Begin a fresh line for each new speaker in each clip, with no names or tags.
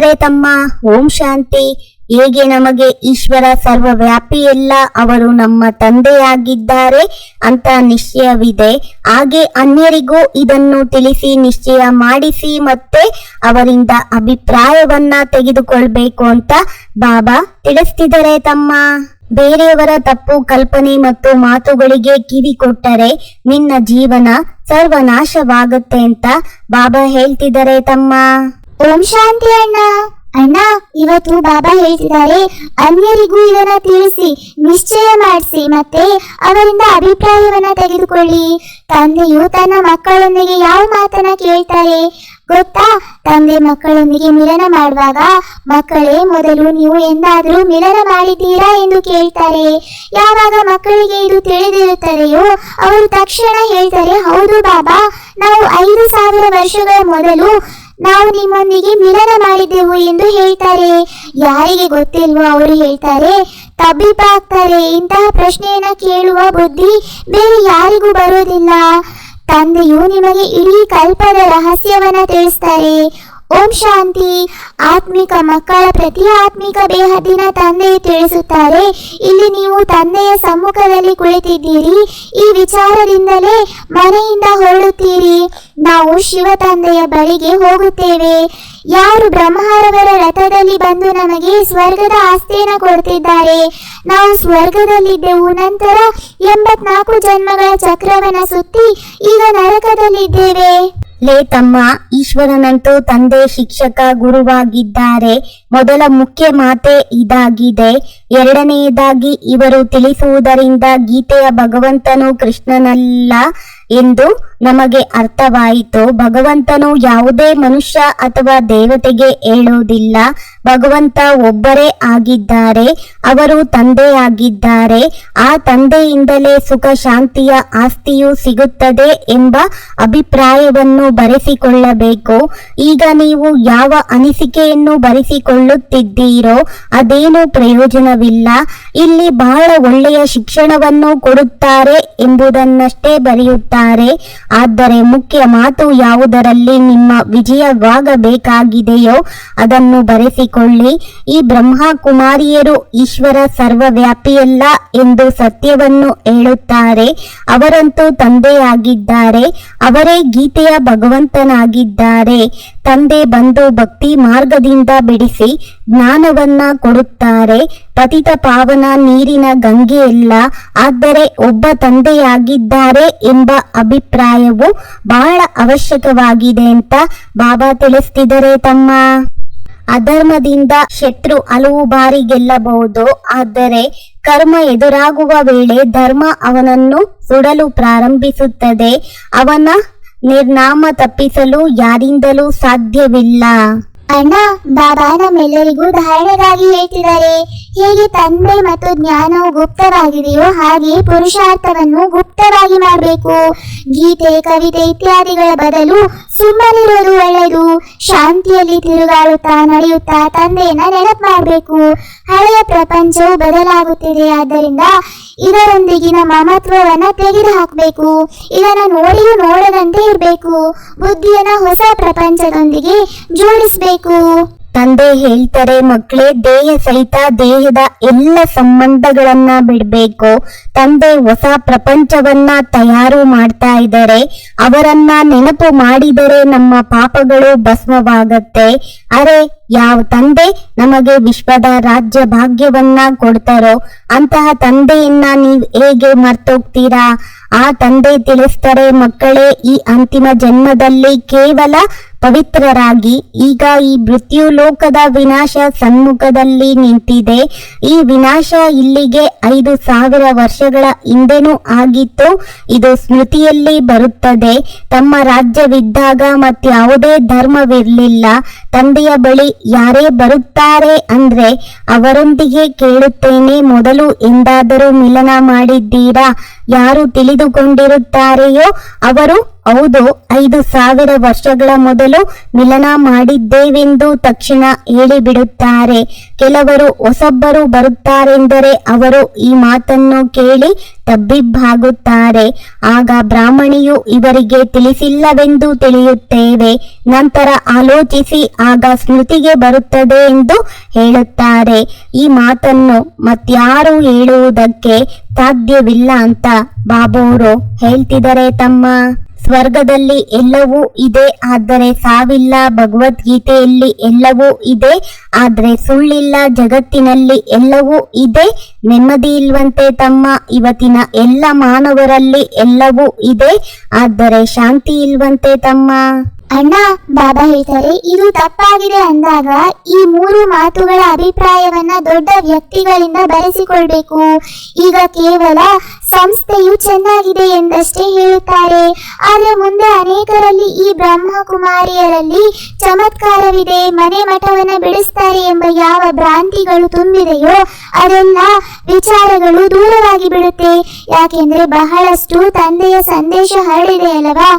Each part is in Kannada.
ತಿಳಿಸ್ತಿದ್ದಾರೆ ತಮ್ಮ. ಓಂ ಶಾಂತಿ. ಹೇಗೆ ನಮಗೆ ಈಶ್ವರ ಸರ್ವವ್ಯಾಪಿ ಎಲ್ಲ ಅವರು ನಮ್ಮ ತಂದೆಯಾಗಿದ್ದಾರೆ ಅಂತ ನಿಶ್ಚಯವಿದೆ. ಹಾಗೆ ಅನ್ಯರಿಗೂ ಇದನ್ನು ತಿಳಿಸಿ ನಿಶ್ಚಯ ಮಾಡಿಸಿ ಮತ್ತೆ ಅವರಿಂದ ಅಭಿಪ್ರಾಯವನ್ನ ತೆಗೆದುಕೊಳ್ಬೇಕು ಅಂತ ಬಾಬಾ ತಿಳಿಸ್ತಿದ್ದಾರೆ ತಮ್ಮ. ಬೇರೆಯವರ ತಪ್ಪು ಕಲ್ಪನೆ ಮತ್ತು ಮಾತುಗಳಿಗೆ ಕಿವಿ ಕೊಟ್ಟರೆ ನಿನ್ನ ಜೀವನ ಸರ್ವನಾಶವಾಗುತ್ತೆ ಅಂತ ಬಾಬಾ ಹೇಳ್ತಿದ್ದಾರೆ ತಮ್ಮ.
ಓಂ ಶಾಂತಿ ಅಣ್ಣ. ಅಣ್ಣ, ಇವತ್ತು ಬಾಬಾ ಹೇಳ್ತಿದ್ದಾರೆ, ಅನ್ಯರಿಗೂ ಇದನ್ನ ತಿಳಿಸಿ, ನಿಶ್ಚಯ ಮಾಡಿಸಿ, ಮತ್ತೆ ಅವರಿಂದ ಅಭಿಪ್ರಾಯವನ್ನ ತೆಗೆದುಕೊಳ್ಳಿ. ತಂದೆಯು ತನ್ನ ಮಕ್ಕಳೊಂದಿಗೆ ಯಾವ ಮಾತನ್ನ ಕೇಳ್ತಾರೆ? ಗೊತ್ತಾ? ತಂದೆ ಮಕ್ಕಳೊಂದಿಗೆ ಮಿಲನ ಮಾಡುವಾಗ, ಮಕ್ಕಳೇ, ಮೊದಲು ನೀವು ಎಂದಾದರೂ ಮಿಲನ ಮಾಡಿದ್ದೀರಾ ಎಂದು ಕೇಳ್ತಾರೆ. ಯಾವಾಗ ಮಕ್ಕಳಿಗೆ ಇದು ತಿಳಿದಿರುತ್ತದೆಯೋ, ಅವರು ತಕ್ಷಣ ಹೇಳ್ತಾರೆ, ಹೌದು ಬಾಬಾ, ನಾವು ಐದು ಸಾವಿರ ವರ್ಷಗಳ ಮೊದಲು ನಾವು ನಿಮ್ಮೊಂದಿಗೆ ಮಿಲನ ಮಾಡಿದೆವು ಎಂದು ಹೇಳ್ತಾರೆ. ಯಾರಿಗೆ ಗೊತ್ತಿಲ್ವೋ ಅವರು ಹೇಳ್ತಾರೆ, ತಬ್ಬಿಬ್ಬಾಗ್ತಾರೆ. ಇಂತಹ ಪ್ರಶ್ನೆಯನ್ನ ಕೇಳುವ ಬುದ್ಧಿ ಬೇರೆ ಯಾರಿಗೂ ಬರೋದಿಲ್ಲ ತಂದೆಯು ನಿಮಗೆ ಇಡೀ ಕಲ್ಪದ ರಹಸ್ಯವನ್ನ ತಿಳಿಸ್ತಾರೆ. ಓಂ ಶಾಂತಿ. ಆತ್ಮಿಕ ಮಕ್ಕಳ ಪ್ರತಿ ಆತ್ಮಿಕ ದೇಹದಿಂದ ತಂದೆ ತಿಳಿಸುತ್ತಾರೆ. ಇಲ್ಲಿ ನೀವು ತಂದೆಯ ಸಮ್ಮುಖದಲ್ಲಿ ಕುಳಿತಿದ್ದೀರಿ. ಈ ವಿಚಾರದಿಂದಲೇ ಮನೆಯಿಂದ ಹೊರಡುತ್ತೀರಿ. ನಾವು ಶಿವ ತಂದೆಯ ಬಳಿಗೆ ಹೋಗುತ್ತೇವೆ. ಯಾರು ಬ್ರಹ್ಮಾರವರ ರಥದಲ್ಲಿ ಬಂದು ನಮಗೆ ಸ್ವರ್ಗದ ಆಸ್ತಿಯನ್ನು ಕೊಡ್ತಿದ್ದಾರೆ ನಾವು ಸ್ವರ್ಗದಲ್ಲಿದ್ದೆವು. ನಂತರ ಎಂಬತ್ನಾಲ್ಕು ಜನ್ಮಗಳ ಚಕ್ರವನ್ನ ಸುತ್ತಿ ಈಗ ನರಕದಲ್ಲಿದ್ದೇವೆ.
ಲೇ ತಮ್ಮ ಈಶ್ವರನಂತೂ ತಂದೆ ಶಿಕ್ಷಕ ಗುರುವಾಗಿದ್ದಾರೆ. ಮೊದಲ ಮುಖ್ಯ ಮಾತೆ ಇದಾಗಿದೆ. ಎರಡನೆಯದಾಗಿ ಇವರು ತಿಳಿಸುವುದರಿಂದ ಗೀತೆಯ ಭಗವಂತನು ಕೃಷ್ಣನಲ್ಲ ಎಂದು ನಮಗೆ ಅರ್ಥವಾಯಿತು. ಭಗವಂತನು ಯಾವುದೇ ಮನುಷ್ಯ ಅಥವಾ ದೇವತೆಗೆ ಹೇಳುವುದಿಲ್ಲ. ಭಗವಂತ ಒಬ್ಬರೇ ಆಗಿದ್ದಾರೆ, ಅವರು ತಂದೆಯಾಗಿದ್ದಾರೆ. ಆ ತಂದೆಯಿಂದಲೇ ಸುಖ, ಶಾಂತಿಯ ಆಸ್ತಿಯು ಸಿಗುತ್ತದೆ ಎಂಬ ಅಭಿಪ್ರಾಯವನ್ನು ಬರೆಸಿಕೊಳ್ಳಬೇಕು. ಈಗ ನೀವು ಯಾವ ಅನಿಸಿಕೆಯನ್ನು ಬರೆಸಿಕೊಳ್ಳುತ್ತಿದ್ದೀರೋ ಅದೇನು ಪ್ರಯೋಜನವಿಲ್ಲ ಇಲ್ಲಿ ಬಹಳ ಒಳ್ಳೆಯ ಶಿಕ್ಷಣವನ್ನು ಕೊಡುತ್ತಾರೆ ಎಂಬುದನ್ನಷ್ಟೇ ಬರೆಯುತ್ತಾರೆ. ಆದರೆ ಮುಖ್ಯ ಮಾತು ಯಾವುದರಲ್ಲಿ ನಿಮ್ಮ ವಿಜಯವಾಗಬೇಕಾಗಿದೆಯೋ ಅದನ್ನು ಬರೆಸಿಕೊಳ್ಳಿ. ಈ ಬ್ರಹ್ಮ ಕುಮಾರಿಯರು ಈಶ್ವರ ಸರ್ವವ್ಯಾಪಿಯಲ್ಲ ಎಂದು ಸತ್ಯವನ್ನು ಹೇಳುತ್ತಾರೆ. ಅವರಂತೂ ತಂದೆಯಾಗಿದ್ದಾರೆ, ಅವರೇ ಗೀತೆಯ ಭಗವಂತನಾಗಿದ್ದಾರೆ. ತಂದೆ ಬಂದು ಭಕ್ತಿ ಮಾರ್ಗದಿಂದ ಬಿಡಿಸಿ ಜ್ಞಾನವನ್ನ ಕೊಡುತ್ತಾರೆ. ಪತಿತ ಪಾವನ ನೀರಿನ ಗಂಗೆಯಲ್ಲ ಆದರೆ ಒಬ್ಬ ತಂದೆಯಾಗಿದ್ದಾರೆ ಎಂಬ ಅಭಿಪ್ರಾಯವು ಬಹಳ ಅವಶ್ಯಕವಾಗಿದೆ ಅಂತ ಬಾಬಾ ತಿಳಿಸ್ತಿದ್ದಾರೆ ತಮ್ಮ. ಅಧರ್ಮದಿಂದ ಶತ್ರು ಹಲವು ಬಾರಿ ಗೆಲ್ಲಬಹುದು. ಆದರೆ ಕರ್ಮ ಎದುರಾಗುವ ವೇಳೆ ಧರ್ಮ ಅವನನ್ನು ಸುಡಲು ಪ್ರಾರಂಭಿಸುತ್ತದೆ. ಅವನ ನಿರ್ನಾಮ ತಪ್ಪಿಸಲು ಯಾರಿಂದಲೂ ಸಾಧ್ಯವಿಲ್ಲ.
ಅಣ್ಣ ಬಾಬಾ ನಮ್ಮೆಲ್ಲರಿಗೂ ಧಾರಣೆಗಾಗಿ ಹೇಳ್ತಿದ್ದಾರೆ. ಹೇಗೆ ತಂದೆ ಮತ್ತು ಜ್ಞಾನವು ಗುಪ್ತವಾಗಿದೆಯೋ ಹಾಗೆ ಪುರುಷಾರ್ಥವನ್ನು ಗುಪ್ತವಾಗಿ ಮಾಡಬೇಕು. ಗೀತೆ, ಕವಿತೆ ಇತ್ಯಾದಿಗಳ ಬದಲು ಸುಮ್ಮನಿರೋದು ಒಳ್ಳೆಯದು. ಶಾಂತಿಯಲ್ಲಿ ತಿರುಗಾಡುತ್ತಾ ನಡೆಯುತ್ತಾ ತಂದೆಯನ್ನ ನೆನಪು ಮಾಡಬೇಕು. ಹಳೆಯ ಪ್ರಪಂಚವು ಬದಲಾಗುತ್ತಿದೆ. ಆದ್ದರಿಂದ ಇದರೊಂದಿಗಿನ ಮಮತ್ವವನ್ನ ತೆಗೆದು ಹಾಕಬೇಕು ಇದನ್ನ ನೋಡಿಯೂ ನೋಡದಂತೆ ಇರಬೇಕು. ಬುದ್ಧಿಯನ್ನ ಹೊಸ ಪ್ರಪಂಚದೊಂದಿಗೆ ಜೋಡಿಸಬೇಕು.
ತಂದೆ ಹೇಳ್ತಾರೆ, ಮಕ್ಕಳೇ, ದೇಹ ಸಹಿತ ದೇಹದ ಎಲ್ಲ ಸಂಬಂಧಗಳನ್ನ ಬಿಡ್ಬೇಕು. ತಂದೆ ಹೊಸ ಪ್ರಪಂಚವನ್ನ ತಯಾರು ಮಾಡ್ತಾ ಇದ್ದಾರೆ. ಅವರನ್ನ ನೆನಪು ಮಾಡಿದರೆ ನಮ್ಮ ಪಾಪಗಳು ಭಸ್ಮವಾಗತ್ತೆ. ಅರೆ ಯಾವ ತಂದೆ ನಮಗೆ ವಿಶ್ವದ ರಾಜ್ಯ ಭಾಗ್ಯವನ್ನ ಕೊಡ್ತಾರೋ ಅಂತಹ ತಂದೆಯನ್ನ ನೀವು ಹೇಗೆ ಮರ್ತೋಗ್ತೀರಾ? ಆ ತಂದೆ ತಿಳಿಸ್ತಾರೆ, ಮಕ್ಕಳೇ, ಈ ಅಂತಿಮ ಜನ್ಮದಲ್ಲಿ ಕೇವಲ ಪವಿತ್ರರಾಗಿ, ಈಗ ಈ ಮೃತ್ಯು ಲೋಕದ ವಿನಾಶ ಸನ್ಮುಖದಲ್ಲಿ ನಿಂತಿದೆ. ಈ ವಿನಾಶ ಇಲ್ಲಿಗೆ ಐದು ಸಾವಿರ ವರ್ಷಗಳ ಹಿಂದೆನೂ ಆಗಿತ್ತು. ಇದು ಸ್ಮೃತಿಯಲ್ಲಿ ಬರುತ್ತದೆ. ತಮ್ಮ ರಾಜ್ಯವಿದ್ದಾಗ ಮತ್ಯಾವುದೇ ಧರ್ಮವಿರಲಿಲ್ಲ. ತಂದೆಯ ಬಳಿ ಯಾರೇ ಬರುತ್ತಾರೆ ಅಂದ್ರೆ ಅವರೊಂದಿಗೆ ಕೇಳುತ್ತೇನೆ. ಮೊದಲು ಎಂದಾದರೂ ಮಿಲನ ಮಾಡಿದ್ದೀರಾ? ಯಾರು ತಿಳಿದುಕೊಂಡಿರುತ್ತಾರೆಯೋ ಅವರು, ಹೌದು, ಐದು ಸಾವಿರ ವರ್ಷಗಳ ಮೊದಲು ಮಿಲನ ಮಾಡಿದ್ದೇವೆಂದು ತಕ್ಷಣ ಹೇಳಿಬಿಡುತ್ತಾರೆ. ಕೆಲವರು ಹೊಸಬ್ಬರು ಬರುತ್ತಾರೆಂದರೆ ಅವರು ಈ ಮಾತನ್ನು ಕೇಳಿ ತಬ್ಬಿಬ್ಬಾಗುತ್ತಾರೆ. ಆಗ ಬ್ರಾಹ್ಮಣಿಯು ಇವರಿಗೆ ತಿಳಿಸಿಲ್ಲವೆಂದು ತಿಳಿಯುತ್ತೇವೆ. ನಂತರ ಆಲೋಚಿಸಿ ಆಗ ಸ್ಮೃತಿಗೆ ಬರುತ್ತದೆ ಎಂದು ಹೇಳುತ್ತಾರೆ. ಈ ಮಾತನ್ನು ಮತ್ಯಾರು ಹೇಳುವುದಕ್ಕೆ ಸಾಧ್ಯವಿಲ್ಲ ಅಂತ ಬಾಬುವರು ಹೇಳ್ತಿದ್ದಾರೆ ತಮ್ಮ. ಸ್ವರ್ಗದಲ್ಲಿ ಎಲ್ಲವೂ ಇದೆ ಆದರೆ ಸಾವಿಲ್ಲ ಭಗವದ್ಗೀತೆಯಲ್ಲಿ ಎಲ್ಲವೂ ಇದೆ ಆದರೆ ಸುಳ್ಳಿಲ್ಲ ಜಗತ್ತಿನಲ್ಲಿ ಎಲ್ಲವೂ ಇದೆ. ನೆಮ್ಮದಿ ಇಲ್ವಂತೆ ತಮ್ಮ ಇವತ್ತಿನ ಎಲ್ಲ ಮಾನವರಲ್ಲಿ ಎಲ್ಲವೂ ಇದೆ ಆದರೆ ಶಾಂತಿ ಇಲ್ವಂತೆ ತಮ್ಮ.
ಅಣ್ಣ, ಬಾಬಾ ಹೇಳ್ತಾರೆ, ಇದು ತಪ್ಪಾಗಿದೆ ಅಂದಾಗ ಈ ಮೂರು ಮಾತುಗಳ ಅಭಿಪ್ರಾಯವನ್ನ ದೊಡ್ಡ ವ್ಯಕ್ತಿಗಳಿಂದ ಬರೆಸಿಕೊಳ್ಬೇಕು. ಈಗ ಕೇವಲ ಸಂಸ್ಥೆಯು ಚೆನ್ನಾಗಿದೆ ಎಂದಷ್ಟೇ ಹೇಳುತ್ತಾರೆ. ಆದರೆ ಮುಂದೆ ಅನೇಕರಲ್ಲಿ ಈ ಬ್ರಹ್ಮಕುಮಾರಿಯರಲ್ಲಿ ಚಮತ್ಕಾರವಿದೆ. ಮನೆ ಮಠವನ್ನ ಬಿಡಿಸ್ತಾರೆ ಎಂಬ ಯಾವ ಭ್ರಾಂತಿಗಳು ತುಂಬಿದೆಯೋ ಅದೆಲ್ಲ ವಿಚಾರಗಳು ದೂರವಾಗಿ ಬಿಡುತ್ತೆ. ಯಾಕೆಂದ್ರೆ ಬಹಳಷ್ಟು ತಂದೆಯ ಸಂದೇಶ ಹರಡಿದೆ ಅಲ್ಲವಾ?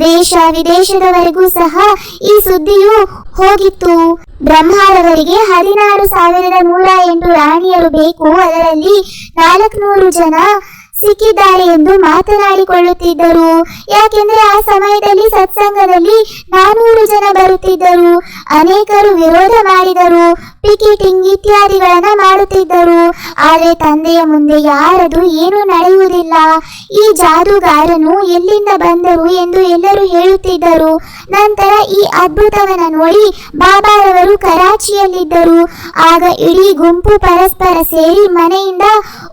ದೇಶ ವಿದೇಶದವರೆಗೂ ಸಹ ಈ ಸುದ್ದಿಯು ಹೋಗಿತ್ತು. ಬ್ರಹ್ಮಾರವರಿಗೆ ಹದಿನಾರು ಸಾವಿರದ ನೂರ ಎಂಟು ರಾಣಿಯರು ಬೇಕು. ಅದರಲ್ಲಿ ನಾಲ್ಕುನೂರು ಜನ ಸಿಕ್ಕಿದ್ದಾರೆ ಎಂದು ಮಾತನಾಡಿಕೊಳ್ಳುತ್ತಿದ್ದರು. ಯಾಕೆಂದ್ರೆ ಆ ಸಮಯದಲ್ಲಿ ಸತ್ಸಂಗದಲ್ಲಿ ನಾನೂರು ಜನ ಬರುತ್ತಿದ್ದರು. ಅನೇಕರು ವಿರೋಧ ಮಾಡಿದರು. ಪಿಕೆಟಿಂಗ್ ಇತ್ಯಾದಿಗಳನ್ನ ಮಾಡುತ್ತಿದ್ದರು. ಆದರೆ ತಂದೆಯ ಮುಂದೆ ಯಾರದು ಏನು ನಡೆಯುವುದಿಲ್ಲ. ಈ ಜಾದೂಗಾರನು ಎಲ್ಲಿಂದ ಬಂದರು ಎಂದು ಎಲ್ಲರೂ ಹೇಳುತ್ತಿದ್ದರು. ನಂತರ ಈ ಅದ್ಭುತವನ್ನು ನೋಡಿ ಬಾಬಾರವರು ಕರಾಚಿಯಲ್ಲಿದ್ದರು. ಆಗ ಇಡೀ ಗುಂಪು ಪರಸ್ಪರ ಸೇರಿ ಮನೆಯಿಂದ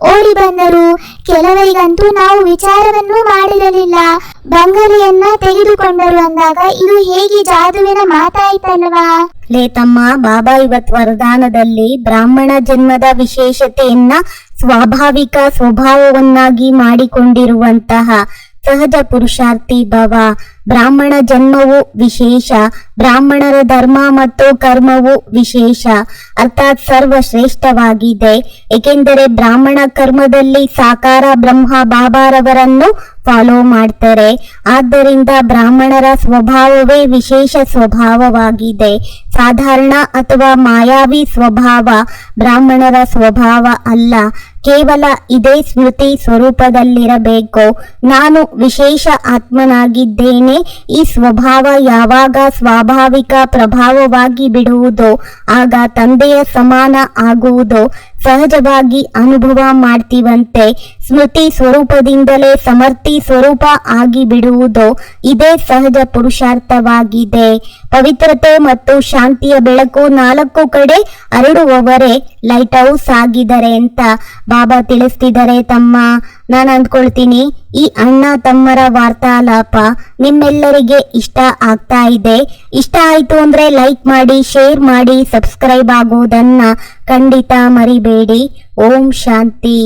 ಓಡಿ ಬಂದರು. ಕೆಲವರಿಗಂತೂ ನಾವು ವಿಚಾರವನ್ನು ಮಾಡಿರಲಿಲ್ಲ. ಬಂಗಲೆಯನ್ನ ತೆಗೆದುಕೊಂಡರು ಅಂದಾಗ, ಇದು ಹೇಗೆ ಜಾದುವಿನ ಮಾತಾಯ್ತಲ್ವಾ
ಲೇ ತಮ್ಮ, ಬಾಬಾ ಇವತ್ ವರದಾನದಲ್ಲಿ ಬ್ರಾಹ್ಮಣ ಜನ್ಮದ ವಿಶೇಷತೆಯನ್ನ ಸ್ವಾಭಾವಿಕ ಸ್ವಭಾವವನ್ನಾಗಿ ಮಾಡಿಕೊಂಡಿರುವಂತಹ ಸಹಜ ಪುರುಷಾರ್ಥಿ ಭವ. ಬ್ರಾಹ್ಮಣ ಜನ್ಮವು ವಿಶೇಷ. ಬ್ರಾಹ್ಮಣರ ಧರ್ಮ ಮತ್ತು ಕರ್ಮವು ವಿಶೇಷ. ಅರ್ಥಾತ್ ಸರ್ವಶ್ರೇಷ್ಠವಾಗಿದೆ. ಏಕೆಂದರೆ ಬ್ರಾಹ್ಮಣ ಕರ್ಮದಲ್ಲಿ ಸಾಕಾರ ಬ್ರಹ್ಮ ಬಾಬಾರವರನ್ನು ಫಾಲೋ ಮಾಡ್ತಾರೆ. ಆದ್ದರಿಂದ ಬ್ರಾಹ್ಮಣರ ಸ್ವಭಾವವೇ ವಿಶೇಷ ಸ್ವಭಾವವಾಗಿದೆ. ಸಾಧಾರಣ ಅಥವಾ ಮಾಯಾವಿ ಸ್ವಭಾವ ಬ್ರಾಹ್ಮಣರ ಸ್ವಭಾವ ಅಲ್ಲ. ಕೇವಲ ಇದೇ ಸ್ಮೃತಿ ಸ್ವರೂಪದಲ್ಲಿರಬೇಕು. ನಾನು ವಿಶೇಷ ಆತ್ಮನಾಗಿದ್ದೇನೆ. ಈ ಸ್ವಭಾವ ಯಾವಾಗ ಸ್ವಾಭಾವಿಕ ಪ್ರಭಾವವಾಗಿ ಬಿಡುವುದೋ ಆಗ ತಂದೆಯ ಸಮಾನ ಆಗುವುದು ಸಹಜವಾಗಿ ಅನುಭವ ಮಾಡ್ತೀವಂತೆ. ಸ್ಮೃತಿ ಸ್ವರೂಪದಿಂದಲೇ ಸಮರ್ಥಿ ಸ್ವರೂಪ ಆಗಿ ಬಿಡುವುದು ಇದೇ ಸಹಜ ಪುರುಷಾರ್ಥವಾಗಿದೆ. ಪವಿತ್ರತೆ ಮತ್ತು ಶಾಂತಿಯ ಬೆಳಕು ನಾಲ್ಕು ಕಡೆ ಹರಡುವವರೇ ಲೈಟ್ ಹೌಸ್ ಆಗಿದ್ದಾರೆ ಅಂತ ಬಾಬಾ ತಿಳಿಸ್ತಿದ್ದಾರೆ ತಮ್ಮ. ನಾನು ಅಂದ್ಕೊಳ್ತೀನಿ, ಈ ಅಣ್ಣ ತಮ್ಮರ ವಾರ್ತಾಲಾಪ ನಿಮ್ಮೆಲ್ಲರಿಗೆ ಇಷ್ಟ ಆಗ್ತಾ ಇದೆ. ಇಷ್ಟ ಆಯ್ತು ಅಂದ್ರೆ ಲೈಕ್ ಮಾಡಿ, ಶೇರ್ ಮಾಡಿ, ಸಬ್ಸ್ಕ್ರೈಬ್ ಆಗುವುದನ್ನ ಖಂಡಿತ ಮರಿಬೇಡಿ. ಓಂ ಶಾಂತಿ.